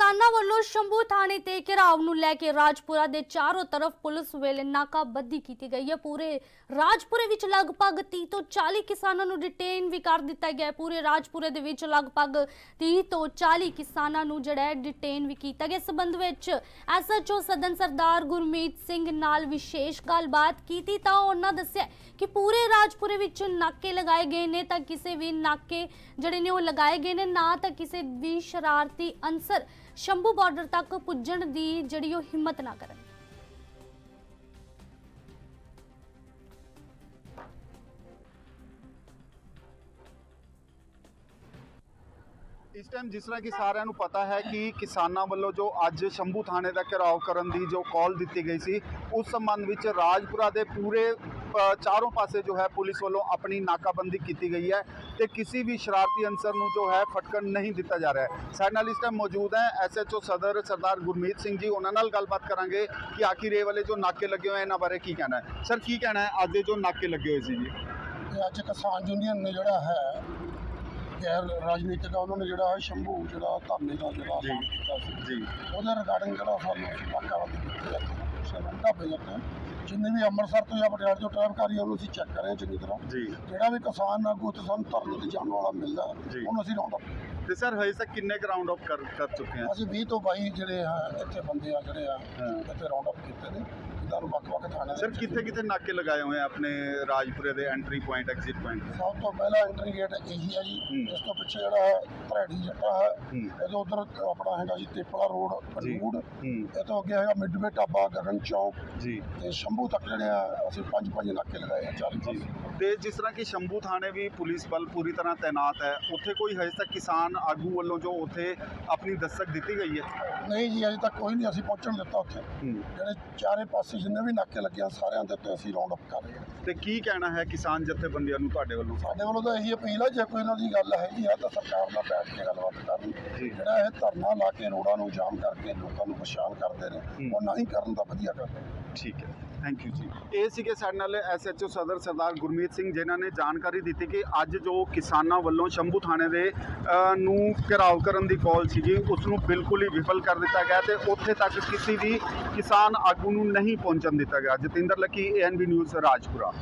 ਕਿਸਾਨਾਂ ਵੱਲੋਂ ਸ਼ੰਭੂ ਥਾਣੇ ਤੇ ਘਿਰਾਵ ਨੂੰ ਲੈ ਕੇ ਰਾਜਪੁਰਾ ਦੇ ਚਾਰੋਂ ਤਰਫ ਪੁਲਿਸ ਵੱਲੋਂ ਨਾਕਾਬੰਦੀ ਕੀਤੀ ਗਈ ਹੈ। ਪੂਰੇ ਰਾਜਪੁਰੇ ਵਿੱਚ ਲਗਭਗ 30 ਤੋਂ 40 ਕਿਸਾਨਾਂ ਨੂੰ ਡਿਟੇਨ ਵੀ ਕਰ ਦਿੱਤਾ ਗਿਆ ਹੈ। ਪੂਰੇ ਰਾਜਪੁਰੇ ਦੇ ਵਿੱਚ ਲਗਭਗ 30 ਤੋਂ 40 ਕਿਸਾਨਾਂ ਨੂੰ ਜਿਹੜਾ ਹੈ ਡਿਟੇਨ ਵੀ ਕੀਤਾ ਗਿਆ। ਇਸ ਸੰਬੰਧ ਵਿੱਚ ਐਸਐਚਓ ਸਦਨ ਸਰਦਾਰ ਗੁਰਮੀਤ ਸਿੰਘ ਨਾਲ ਵਿਸ਼ੇਸ਼ ਗੱਲਬਾਤ ਕੀਤੀ ਤਾਂ ਉਹਨਾਂ ਦੱਸਿਆ ਕਿ ਪੂਰੇ ਰਾਜਪੁਰੇ ਵਿੱਚ ਨਾਕੇ ਲਗਾਏ ਗਏ ਨੇ ਤਾਂ ਕਿਸੇ ਵੀ ਨਾਕੇ ਜਿਹੜੇ ਨੇ ਉਹ ਲਗਾਏ ਗਏ ਨੇ, ਨਾ ਤਾਂ ਕਿਸੇ ਵੀ ਸ਼ਰਾਰਤੀ ਅਨਸਰ ਸ਼ੰਭੂ ਬਾਰਡਰ ਤੱਕ ਪੁੱਜਣ ਦੀ ਜਿਹੜੀ ਉਹ ਹਿੰਮਤ ਨਾ ਕਰਨ। ਇਸ ਟਾਈਮ ਜਿਸ ਤਰ੍ਹਾਂ ਕਿ ਸਾਰਿਆਂ ਨੂੰ ਪਤਾ ਹੈ ਕਿ ਕਿਸਾਨਾਂ ਵੱਲੋਂ ਜੋ ਅੱਜ ਸ਼ੰਭੂ ਥਾਣੇ ਦਾ ਘਿਰਾਓ ਕਰਨ ਦੀ ਜੋ ਕਾਲ ਦਿੱਤੀ ਗਈ ਸੀ, ਉਸ ਸੰਬੰਧ ਵਿੱਚ ਰਾਜਪੁਰਾ ਦੇ ਪੂਰੇ ਚਾਰੋਂ ਪਾਸੇ ਜੋ ਹੈ ਪੁਲਿਸ ਵੱਲੋਂ ਆਪਣੀ ਨਾਕਾਬੰਦੀ ਕੀਤੀ ਗਈ ਹੈ ਤੇ ਕਿਸੇ ਵੀ ਸ਼ਰਾਰਤੀ ਅਨਸਰ ਨੂੰ ਜੋ ਹੈ ਫਟਕਣ ਨਹੀਂ ਦਿੱਤਾ ਜਾ ਰਿਹਾ ਹੈ। ਸਾਡੇ ਨਾਲ ਇਸ ਟਾਈਮ ਮੌਜੂਦ ਹੈ ਐਸਐਚਓ ਸਦਰ ਸਰਦਾਰ ਗੁਰਮੀਤ ਸਿੰਘ ਜੀ, ਉਹਨਾਂ ਨਾਲ ਗੱਲਬਾਤ ਕਰਾਂਗੇ ਕਿ ਆਖਿਰ ਇਹ ਵਾਲੇ ਜੋ ਨਾਕੇ ਲੱਗੇ ਹੋਏ ਇਹਨਾਂ ਬਾਰੇ ਕੀ ਕਹਿਣਾ ਹੈ? ਸਰ, ਕੀ ਕਹਿਣਾ ਹੈ? ਅੱਜ ਦੇ ਜੋ ਨਾਕੇ ਲੱਗੇ ਹੋਏ ਸੀ ਜੀ। ਅੱਜ ਕਿਸਾਨ ਯੂਨੀਅਨ ਨੇ ਜਿਹੜਾ ਹੈ ਗੈਰ ਰਾਜਨੀਤਿਕ ਆ ਉਹਨਾਂ ਨੇ ਜਿਹੜਾ ਸ਼ੰਭੂ ਜਿਹੜਾ ਧਰਨੇ ਦਾ ਜਿਹੜਾ ਕੀਤਾ ਸੀ ਜੀ। ਉਹਦੇ ਰਿਗਾਰਡਿੰਗ ਜਿਹੜਾ ਸਾਨੂੰ ਕੀਤੀ ਹੈ ਸਰਵੰਟਾ ਬਜਟ ਜਿੰਨੇ ਵੀ ਅੰਮ੍ਰਿਤਸਰ ਤੋਂ ਜਾਂ ਪਟਿਆਲੇ ਤੋਂ ਆ ਰਹੀ ਹੈ ਉਹਨੂੰ ਅਸੀਂ ਚੈੱਕ ਕਰ ਰਹੇ ਚੰਗੀ ਤਰ੍ਹਾਂ। ਜੀ। ਜਿਹੜਾ ਵੀ ਕਿਸਾਨ ਆਗੂ ਤੇ ਸਾਨੂੰ ਧਰਨੇ ਤੇ ਜਾਣ ਵਾਲਾ ਮਿਲਦਾ। ਉਹਨੂੰ ਅਸੀਂ ਰਾਉਂਡ ਅਪ ਤੇ ਸਰ ਹਜੇ ਤੱਕ ਕਿੰਨੇ ਗਰਾਊਂਡ ਆਫ ਕਰ ਕਰ ਚੁੱਕੇ ਹਾਂ ਅਸੀਂ 20 ਤੋਂ 22 ਜਿਹੜੇ ਆ ਇੱਥੇ ਬੰਦੇ ਆ ਜਿਹੜੇ ਆ। ਇੱਥੇ ਰਾਉਂਡ ਅਪ ਕੀਤੇ ਨੇ। ਇਹਨਾਂ ਨੂੰ ਵੱਖ-ਵੱਖ ਥਾਣਿਆਂ ਦੇ ਸਰ ਵਿੱਚ ਕਿੱਥੇ ਕਿੱਥੇ ਨਾਕੇ ਲਗਾਏ ਹੋਏ ਆ ਆਪਣੇ ਰਾਜਪੁਰੇ ਦੇ ਐਂਟਰੀ ਪੁਆਇੰਟ ਐਗਜ਼ਿਟ ਪੁਆਇੰਟ ਸਭ ਤੋਂ ਪਹਿਲਾ ਐਂਟਰੀ ਗੇਟ ਇਹੀ ਹੈ ਜੀ ਹੂੰ। ਇਸ ਤੋਂ ਪਿੱਛੇ ਜਿਹੜਾ ਹੈ ਭਰੈੜੀ ਜੱਟਾ ਹੈ ਹੂੰ। ਇਹਦੇ ਉਧਰ ਆਪਣਾ ਹੈਗਾ ਜੀ ਤੇਪਲਾ ਰੋਡ ਜੀ। ਪਰੂਡ ਹੂੰ ਇਹ ਤੋਂ ਅੱਗੇ ਹੈਗਾ ਮਿਡਵੇ ਢਾਬਾ ਗਗਨ ਚੌਕ ਜੀ ਤੇ ਸ਼ੰਭੂ ਤੱਕ ਜਿਹੜੇ ਆ ਅਸੀਂ ਪੰਜ ਪੰਜ ਨਾਕੇ ਲਗਾਏ ਆ ਚਾਰੇ ਜੀ ਪਾਸੇ ਤੇ ਜਿਸ ਤਰ੍ਹਾਂ ਕਿ ਸ਼ੰਭੂ ਥਾਣੇ ਵੀ ਪੁਲਿਸ ਬਲ ਪੂਰੀ ਤਰ੍ਹਾਂ ਤਾਇਨਾਤ ਹੈ ਉੱਥੇ ਕੋਈ ਹਜੇ ਤੱਕ ਕਿਸਾਨ ਆਗੂ ਵੱਲੋਂ ਜੋ ਉੱਥੇ ਆਪਣੀ ਦਸਤਕ ਦਿੱਤੀ ਗਈ ਹੈ ਨਹੀਂ ਜੀ ਅਜੇ ਤੱਕ ਕੋਈ ਨਹੀਂ ਅਸੀਂ ਪਹੁੰਚਣ ਦਿੱਤਾ ਉੱਥੇ ਹੂੰ ਜਿਹੜੇ ਚਾਰੇ ਪਾਸੇ ਜਿੰਨੇ ਵੀ ਨਾਕੇ ਲੱਗੇ ਆ ਸਾਰਿਆਂ ਦੇ ਉੱਤੇ ਅਸੀਂ ਰਾਉਂਡ ਅਪ ਕਰ ਰਹੇ ਹਾਂ ਤੇ ਕੀ ਕਹਿਣਾ ਹੈ ਕਿਸਾਨ ਜਥੇਬੰਦੀਆਂ ਨੂੰ ਤੁਹਾਡੇ ਵੱਲੋਂ? ਸਾਡੇ ਵੱਲੋਂ ਤਾਂ ਇਹੀ ਅਪੀਲ ਹੈ ਜੇ ਕੋਈ ਇਹਨਾਂ ਦੀ ਗੱਲ ਹੈਗੀ ਆ ਤਾਂ ਸਰਕਾਰ ਨਾਲ ਬੈਠ ਕੇ ਗੱਲਬਾਤ ਕਰਨ। ਜਿਹੜਾ ਇਹ ਧਰਨਾ ਲਾ ਕੇ ਰੋਡਾਂ ਨੂੰ ਜਾਮ ਕਰਕੇ ਲੋਕਾਂ ਨੂੰ ਪਰੇਸ਼ਾਨ ਕਰਦੇ ਨੇ। ਉਹ ਨਹੀਂ ਕਰਨ ਤਾਂ ਵਧੀਆ ਕਰਦੇ ਠੀਕ ਹੈ। ਥੈਂਕ ਯੂ ਜੀ। ਇਹ ਸੀਗੇ ਸਾਡੇ ਨਾਲ ਐਸਐਚਓ ਸਦਰ ਸਰਦਾਰ ਗੁਰਮੀਤ ਸਿੰਘ, ਜਿਨ੍ਹਾਂ ਨੇ ਜਾਣਕਾਰੀ ਦਿੱਤੀ ਕਿ ਅੱਜ ਜੋ ਕਿਸਾਨਾਂ ਵੱਲੋਂ ਸ਼ੰਭੂ ਥਾਣੇ ਦੇ ਨੂੰ ਘਿਰਾਓ ਕਰਨ ਦੀ ਕਾਲ ਸੀਗੀ ਉਸ ਨੂੰ ਬਿਲਕੁਲ ਹੀ ਵਿਫਲ ਕਰ ਦਿੱਤਾ ਗਿਆ ਤੇ ਉੱਥੇ ਤੱਕ ਕਿਸੇ ਵੀ ਕਿਸਾਨ ਆਗੂ ਨੂੰ ਨਹੀਂ ਪਹੁੰਚਣ ਦਿੱਤਾ ਗਿਆ। Jatinder Lucky ANB news Rajpura.